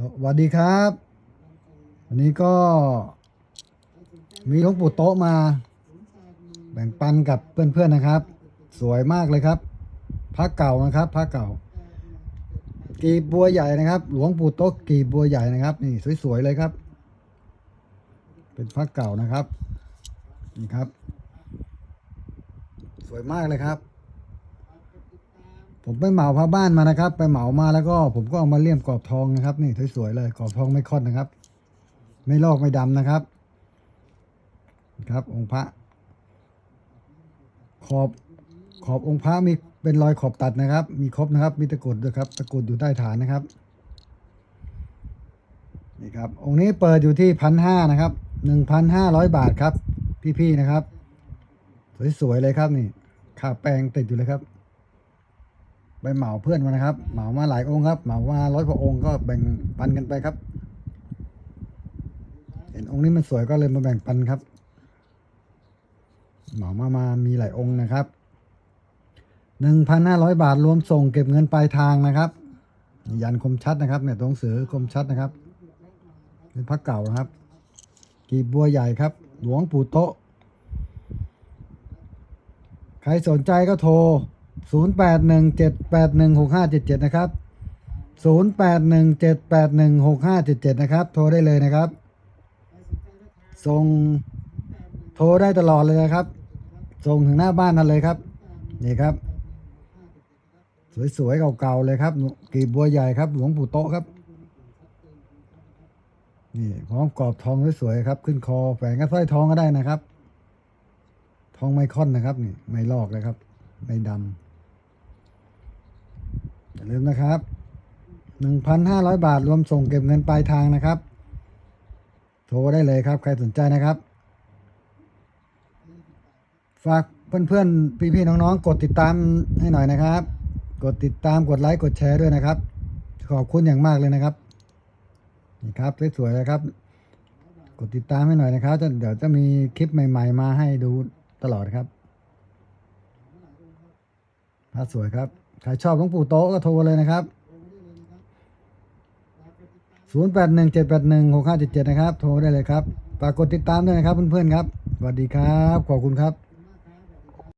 สวัสดีครับ วันนี้ก็ มีหลวงปู่โต๊ะมา แบ่งปันกับเพื่อนๆนะครับ สวยมากเลยครับพระเก่านะครับพระเก่า กีบบัวใหญ่นะครับ หลวงปู่โต๊ะกีบบัวใหญ่นะครับ นี่สวยๆเลยครับ เป็นพระเก่านะครับนี่ครับ สวยมากเลยครับ ผมไปเหมาพระบ้านมานะครับ ไปเหมามาแล้วก็ผมก็เอามาเลี่ยมกรอบทองนะครับ นี่สวยๆเลยกรอบทองไม่ค่อนนะครับ ไม่ลอกไม่ดำนะครับ ครับ องค์พระ ขอบขอบองค์พระมีเป็นรอยขอบตัดนะครับ มีครบนะครับ มีตะกรุดด้วยครับ ตะกรุดอยู่ใต้ฐานนะครับนี่ครับองค์นี้เปิดอยู่ที่พันห้านะครับหนึ่งพันห้าร้อยบาทครับ พี่ๆนะครับ สวยๆเลยครับนี่ค่าแปลงติดอยู่เลยครับ ไปเหมาเพื่อนมานะครับ เหมามาหลายองค์ครับ เหมามาร้อยกว่าองค์ก็แบ่งปันกันไปครับ เห็นองค์นี้มันสวยก็เลยมาแบ่งปันครับ เหมามามามีหลายองค์นะครับหนึ่งพันห้าร้อยบาทรวมส่งเก็บเงินปลายทางนะครับ ยันคมชัดนะครับ เนี่ยตรงสือคมชัดนะครับ เป็นพระเก่านะครับ กีบบัวใหญ่ครับ หลวงปู่โตะใครสนใจก็โทร 0817816577 นะครับ 0817816577 นะครับ โทรได้เลยนะครับ ส่งโทรได้ตลอดเลยนะครับ ส่งถึงหน้าบ้านนั่นเลยครับ นี่ครับ สวยๆเก่าๆเลยครับกีบบัวใหญ่ครับ หลวงปู่โตครับ นี่พร้อมกรอบทองสวยๆครับ ขึ้นคอแฝงกับสร้อยทองก็ได้นะครับ ทองไมค่อนนะครับ นี่ไม่ลอกเลยครับ ไม่ดำ อย่าลืมนะครับหนึ่งพันห้าร้อยบาทรวมส่งเก็บเงินปลายทางนะครับ โทรได้เลยครับ ใครสนใจนะครับ ฝากเพื่อนๆ พี่ๆ น้องๆ กดติดตามให้หน่อยนะครับ กดติดตามกดไลค์กดแชร์ด้วยนะครับ ขอบคุณอย่างมากเลยนะครับ นี่ครับสวยๆนะครับ กดติดตามให้หน่อยนะครับจะเดี๋ยวจะมีคลิปใหม่ ๆ มาให้ดูตลอดครับพระสวยครับ ใครชอบหลวงปู่โตก็โทรเลยนะครับ 0817816577 นะครับ โทรได้เลยครับ ฝากกดติดตามด้วยนะครับเพื่อนๆครับ สวัสดีครับ ขอบคุณครับ